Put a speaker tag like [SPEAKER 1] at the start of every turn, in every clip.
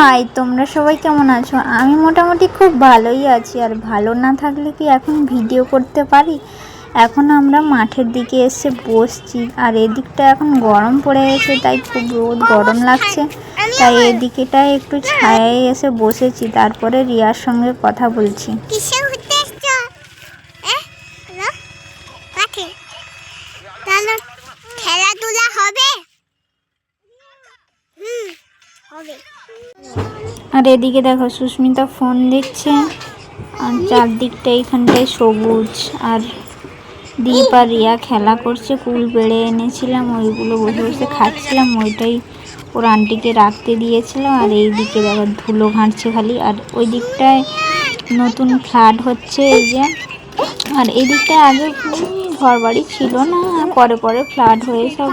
[SPEAKER 1] High তোমরা সবাই কেমন আছো? আমি মোটামুটি খুব ভালোই আছি। আর ভালো না থাকলে কি এখন ভিডিও করতে পারি? এখন আমরা মাঠের দিকে এসে বসছি। আর এদিকটা এখন গরম পড়ে গেছে, তাই খুব রোদ, গরম লাগছে। তাই এদিকেটা একটু ছায়ায় এসে বসেছি। তারপরে রিয়ার সঙ্গে কথা বলছি। আর এদিকে দেখো সুস্মিতা ফোন দেখছে আর চারদিকটা এইখানটায় সবুজ। আর দীপ আর রিয়া খেলা করছে, কুল বেড়ে এনেছিলাম, ওইগুলো বসে বসে খাচ্ছিলাম, ওইটাই ওর আন্টিকে রাখতে দিয়েছিল। আর এই দিকে দেখো ধুলো ঘাঁটছে খালি। আর ওই দিকটায় নতুন ফ্ল্যাট হচ্ছে এই যে। আর এই দিকটায় আগে ঘর বাড়ি ছিল না, পরে পরে ফ্ল্যাট হয়ে সব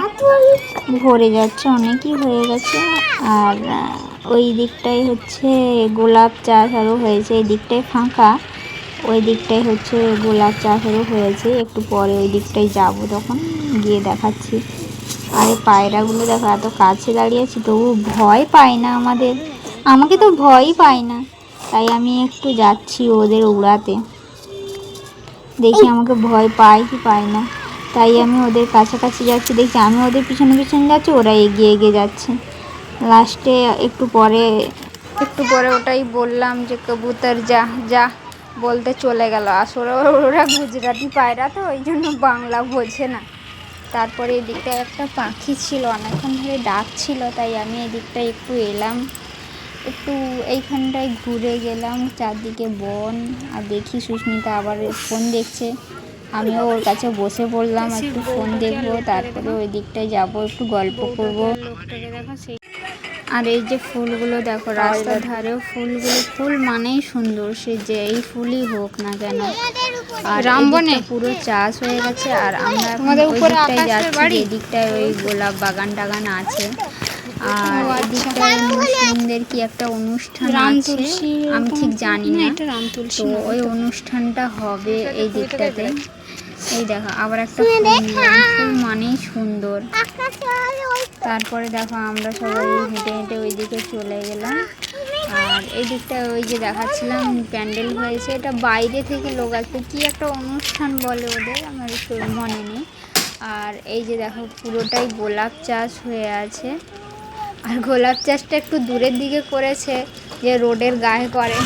[SPEAKER 1] ভরে যাচ্ছে, অনেকই হয়ে গেছে। আর ওই দিকটাই হচ্ছে গোলাপ চাষ আরও হয়েছে, এই দিকটায় ফাঁকা, ওই দিকটাই হচ্ছে গোলাপ চাষ আরও হয়েছে, একটু পরে ওই দিকটায় যাব তখন, গিয়ে দেখাচ্ছি। আর এই পায়রাগুলো দেখো, এত কাছে দাঁড়িয়ে আছি তবু ভয় পায় না আমাদের। আমাকে তো ভয়ই পায় না, তাই আমি একটু যাচ্ছি ওদের উড়াতে দেখি আমাকে ভয় পায় কি পায় না। তাই আমি ওদের কাছাকাছি যাচ্ছি, দেখি আমি ওদের পিছনে পিছনে যাচ্ছি, ওরা এগিয়ে এগিয়ে যাচ্ছে। লাস্টে একটু পরে একটু পরে ওটাই বললাম যে, কবুতর, যা যা। বলতে চলে গেল। আসলে ওরা গুজরাটি পায়রা তো, ওই জন্য বাংলা বোঝে না। তারপরে এদিকটায় একটা পাখি ছিল, অনেকক্ষণ ধরে ডাকছিল, তাই আমি এদিকটায় একটু এলাম। একটু এইখানটায় ঘুরে গেলাম চারদিকে বন আর দেখি সুস্মিতা আবার ফোন দেখছে। আমিও ওর কাছে বসে পড়লাম একটু ফোন দেখব তারপরে ওই দিকটায় যাব একটু গল্প করব। আর এই যে ফুলগুলো দেখো রাস্তার ধারেও ফুলগুলো ফুল মানেই সুন্দর সে যে এই ফুলই হোক না কেন। আর রামবনে পুরো চাষ হয়ে গেছে আর আমরা এখন ওই দিকটায় যাচ্ছি ওই গোলাপ বাগান টাগান আছে। আর এদিকটায় মুসলিমদের কি একটা অনুষ্ঠান আছে? আমি ঠিক জানি না তো ওই অনুষ্ঠানটা হবে এই দিকটাতে। এই দেখো আবার একটা মানেই সুন্দর। তারপরে দেখো আমরা সবাই হেঁটে হেঁটে ওই দিকে চলে গেলাম। আর এই দিকটা ওই যে দেখাচ্ছিলাম প্যান্ডেল হয়েছে। এটা বাইরে থেকে লোক আসবে কি একটা অনুষ্ঠান বলে ওদের? আমার মনে নেই। আর এই যে দেখো পুরোটাই গোলাপ চাষ হয়ে আছে। আর গোলাপ চাষটা একটু দূরের দিকে করেছে যে রোডের গায়ে করে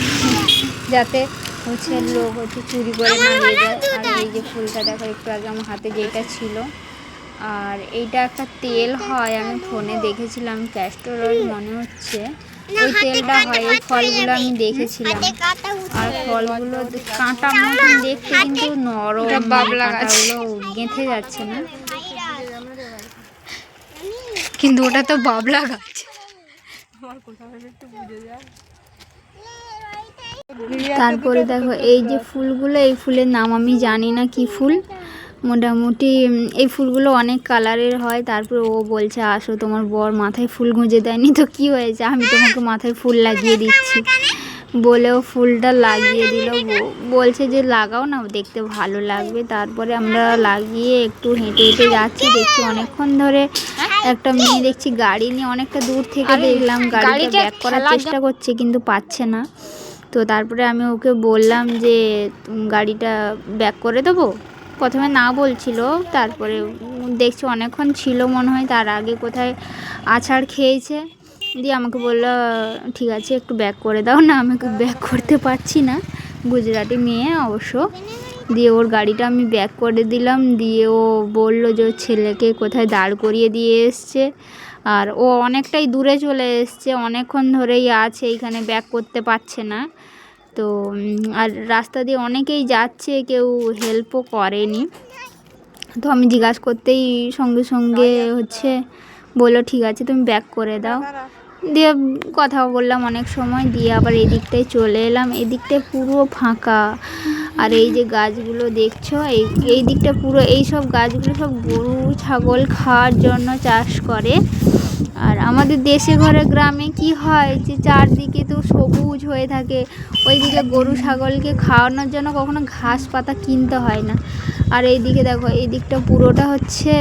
[SPEAKER 1] যাতে হচ্ছে লোক হচ্ছে চুরি করে না নিয়ে যায় আর এই যে ফুলটা দেখো একটু আগে আমার হাতে যেটা ছিল। আর এইটা একটা তেল হয় আমি ফোনে দেখেছিলাম ক্যাস্টর অয়েল মনে হচ্ছে। ওই তেলটা হয় এই ফলগুলো আমি দেখেছিলাম। আর ফলগুলো কাঁটা মতন দেখতে কিন্তু নরম বাবলা গাছগুলো গেঁথে যাচ্ছে না।
[SPEAKER 2] কিন্তু ওটা তো বাবলা গাছ।
[SPEAKER 1] তারপরে দেখো এই যে ফুলগুলো এই ফুলের নাম আমি জানি না কি ফুল। মোটামুটি এই ফুলগুলো অনেক কালারের হয়। তারপরে ও বলছে আসো তোমার বর মাথায় ফুল গুঁজে দেয়নি তো কি হয়েছে? আমি তোমাকে মাথায় ফুল লাগিয়ে দিচ্ছি। বলেও ফুলটা লাগিয়ে দিল। বলছে যে লাগাও না দেখতে ভালো লাগবে। তারপরে আমরা লাগিয়ে একটু হেঁটে হেঁটে যাচ্ছি। দেখছি অনেকক্ষণ ধরে একটা মেয়ে দেখছি গাড়ি নিয়ে অনেকটা দূর থেকে দেখলাম গাড়িটা ব্যাক করার চেষ্টা করছে কিন্তু পাচ্ছে না। তো তারপরে আমি ওকে বললাম যে গাড়িটা ব্যাক করে দেবো? প্রথমে না বলছিল তারপরে দেখছি অনেকক্ষণ ছিল মনে হয় তার আগে কোথায় আছাড় খেয়েছে। দিয়ে আমাকে বলল ঠিক আছে একটু ব্যাক করে দাও না আমি ব্যাক করতে পারছি না। গুজরাটি মেয়ে অবশ্য। দিয়ে ওর গাড়িটা আমি ব্যাক করে দিলাম। দিয়ে ও বলল যে ছেলেকে কোথায় দাঁড় করিয়ে দিয়ে এসছে। আর ও অনেকটাই দূরে চলে এসছে। অনেকক্ষণ ধরেই আছে, এইখানে ব্যাক করতে পারছে না। তো আর রাস্তা দিয়ে অনেকেই যাচ্ছে, কেউ হেল্পও করেনি। তো আমি জিজ্ঞাসা করতেই সঙ্গে সঙ্গে হচ্ছে বলল, ঠিক আছে, তুমি ব্যাক করে দাও। দিয়ে কথা বললাম অনেক সময়। দিয়ে আবার এদিকটায় চলে এলাম। এদিকটায় পুরো ফাঁকা। আর এই যে গাছগুলো দেখছ, এই এই দিকটা পুরো, এই সব গাছগুলো সব গরু, ছাগল খাওয়ার জন্য চাষ করে। আর আমাদের দেশে ঘরে গ্রামে কি হয় যে চারদিকে তো সবুজ হয়ে থাকে, ওইদিকে গরু, ছাগলকে খাওয়ানোর জন্য কখনো ঘাস পাতা কিনতে হয় না। আর এইদিকে দেখো, এই দিকটা পুরোটা হচ্ছে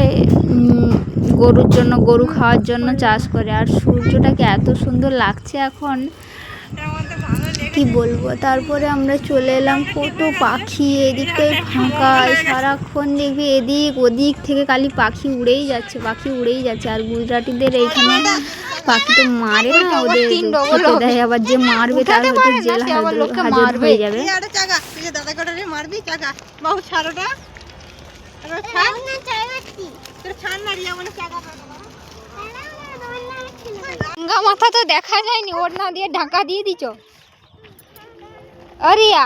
[SPEAKER 1] গরুর জন্য, গরু খাওয়ার জন্য চাষ করে। আর সূর্যটাকে এত সুন্দর লাগছে এখন কি বলব? তারপরে আমরা চলে এলাম কত পাখি এদিকটায় ফাঁকা। সারাক্ষণ দেখবি এদিক ওদিক থেকে খালি পাখি উড়েই যাচ্ছে পাখি উড়েই যাচ্ছে। আর গুজরাটিদের এইখানে পাখি তো মারে না ওদের খেতে। দেয় আবার যে মারবে তার হয়তো জেল হাজত। হয়ে যাবে।
[SPEAKER 3] মারবি? বাবু ছাড়োটা
[SPEAKER 4] না
[SPEAKER 3] না
[SPEAKER 2] মাথা তো দেখা যায়নি ওড়না দিয়ে ঢাকা দিয়ে দিছ। আরিয়া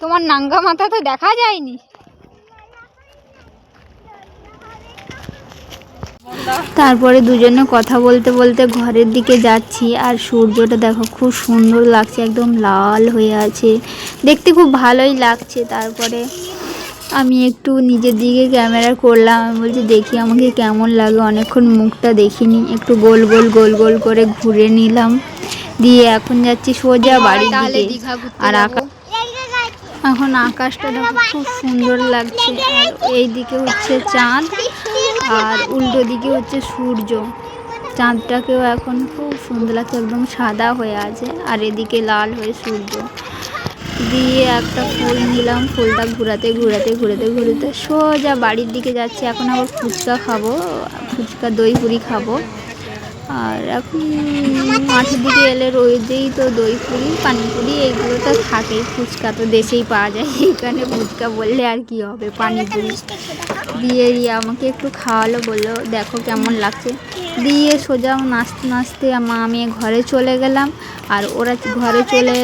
[SPEAKER 2] তোমার নাঙ্গা মাথা তো দেখা যায়নি।
[SPEAKER 1] তারপরে দুজনে কথা বলতে বলতে ঘরের দিকে যাচ্ছি, আর সূর্যটা দেখো খুব সুন্দর লাগছে, একদম লাল হয়ে আছে। দেখতে খুব ভালোই লাগছে, তারপরে আমি একটু নিজের দিকে ক্যামেরা করলাম, আমি বলছি দেখি আমাকে কেমন লাগে, অনেকক্ষণ মুখটা দেখিনি, একটু গোল গোল গোল গোল করে ঘুরে নিলাম। দিয়ে এখন যাচ্ছি সোজা বাড়ির দিকে। আর আকাশ এখন আকাশটা দেখো খুব সুন্দর লাগছে। আর এই দিকে হচ্ছে চাঁদ আর উল্টো দিকে হচ্ছে সূর্য। চাঁদটাকেও এখন খুব সুন্দর লাগছে একদম সাদা হয়ে আছে আর এদিকে লাল হয়ে সূর্য। দিয়ে একটা ফুল নিলাম ফুলটা ঘুরাতে ঘুরাতে ঘুরাতে ঘুরাতে সোজা বাড়ির দিকে যাচ্ছি। এখন আবার ফুচকা খাব ফুচকা দই পুরি খাব। আর এখন মাঠের দিকে এলে রোজেই তো দই পুরি পানিপুরি এইগুলো তো থাকেই ফুচকা তো দেশেই পাওয়া যায়। এইখানে ফুচকা বললে আর কি হবে? পানিপুরি দিয়ে দিয়ে আমাকে একটু খাওয়ালো, বলল, দেখো কেমন লাগছে। দিয়ে সোজা নাচতে নাচতে আমি ঘরে চলে গেলাম, আর ওরা ঘরে চলে